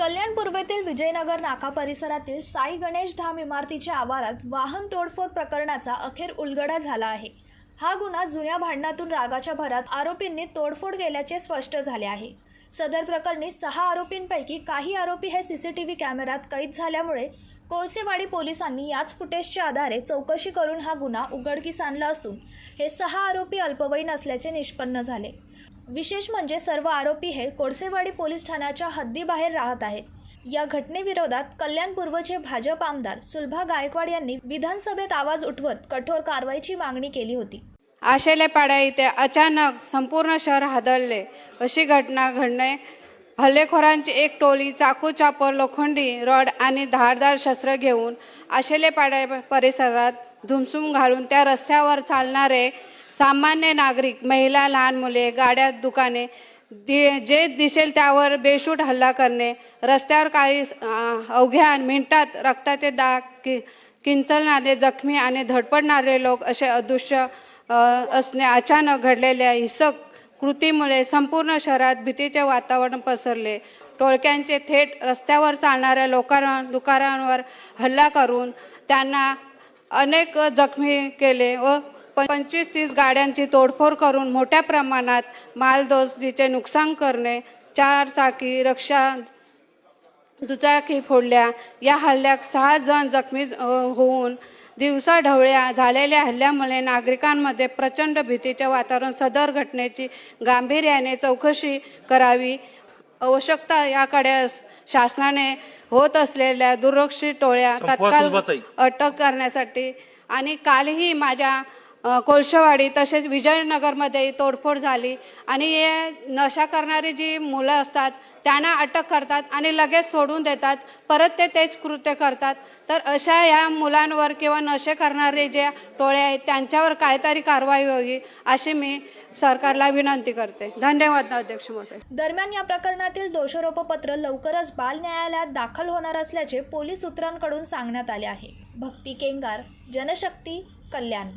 कल्याण पूर्वेतील विजयनगर नाका परिसरातील साई गणेश धाम इमारतीच्या आवारात वाहन तोडफोड प्रकरणाचा अखेर उलगडा झाला आहे. हा गुन्हा जुन्या भांडणातून रागाच्या भरात आरोपींनी तोडफोड केल्याचे स्पष्ट झाले आहे. सदर प्रकरणी सहा आरोपींपैकी काही आरोपी हे सीसीटीव्ही कॅमेऱ्यात कैद झाल्यामुळे कोळसेवाडी पोलिसांनी याच फुटेजच्या आधारे चौकशी करून हा गुन्हा उघडकीस आणला असून हे सहा आरोपी अल्पवयीन असल्याचे निष्पन्न झाले. विशेष म्हणजे सर्व आरोपी हे कोळसेवाडी पोलीस ठाण्याच्या हद्दीबाहेर राहत आहेत. या घटनेविरोधात कल्याण पूर्वचे भाजप आमदार सुलभा गायकवाड यांनी विधानसभेत आवाज उठवत कठोर कारवाईची मागणी केली होती. आशेलेपाड्या इथे अचानक संपूर्ण शहर हादरले अशी घटना घडणे हल्लेखोरांची एक टोळी चाकू चापर लोखंडी रॉड आणि धारदार शस्त्र घेऊन आशेलेपाड्या परिसरात धुमसुम घालून त्या रस्त्यावर चालणारे सामान्य नागरिक महिला लहान मुले गाड्या दुकाने दि- जे दिसेल त्यावर बेशूट हल्ला करणे रस्त्यावर काही अवघ्या मिनिटात रक्ताचे डाग कि किंचलणारे जखमी आणि धडपडणारे लोक असे अदृश्य असणे अचानक घडलेल्या हिंसक कृतीमुळे संपूर्ण शहरात भीतीचे वातावरण पसरले. टोळक्यांचे थेट रस्त्यावर चालणाऱ्या लोकांना दुकानांवर हल्ला करून त्यांना अनेक जखमी केले व पंचवीस तीस गाड्यांची तोडफोड करून मोठ्या प्रमाणात मालदोस्तीचे नुकसान करणे चार चाकी रक्षा दुचाकी फोडल्या. या हल्ल्यात सहा जण जखमी होऊन होऊन दिवसाढवळ्या झालेल्या हल्ल्यामुळे नागरिकांमध्ये प्रचंड भीतीचे वातावरण सदर घटनेची गांभीर्याने चौकशी करावी आवश्यकता याकडे शासनाने होत असलेल्या दुर्लक्षित टोळ्या तत्काळ. अटक करण्यासाठी आणि कालही माझ्या कोळशेवाडी तसेच विजयनगरमध्ये तोडफोड झाली. आणि हे नशा करणारी जी मुलं असतात त्यांना अटक करतात आणि लगेच सोडून देतात. परत ते तेच कृत्य करतात. तर अशा ह्या मुलांवर किंवा नशे करणारे जे टोळे आहेत त्यांच्यावर काहीतरी कारवाई व्हावी अशी मी सरकारला विनंती करते. धन्यवाद अध्यक्ष महोदय. दरम्यान या प्रकरणातील दोषारोपपत्र लवकरच बाल न्यायालयात दाखल होणार असल्याचे पोलीस सूत्रांकडून सांगण्यात आले आहे. भक्ती केंगार जनशक्ती कल्याण.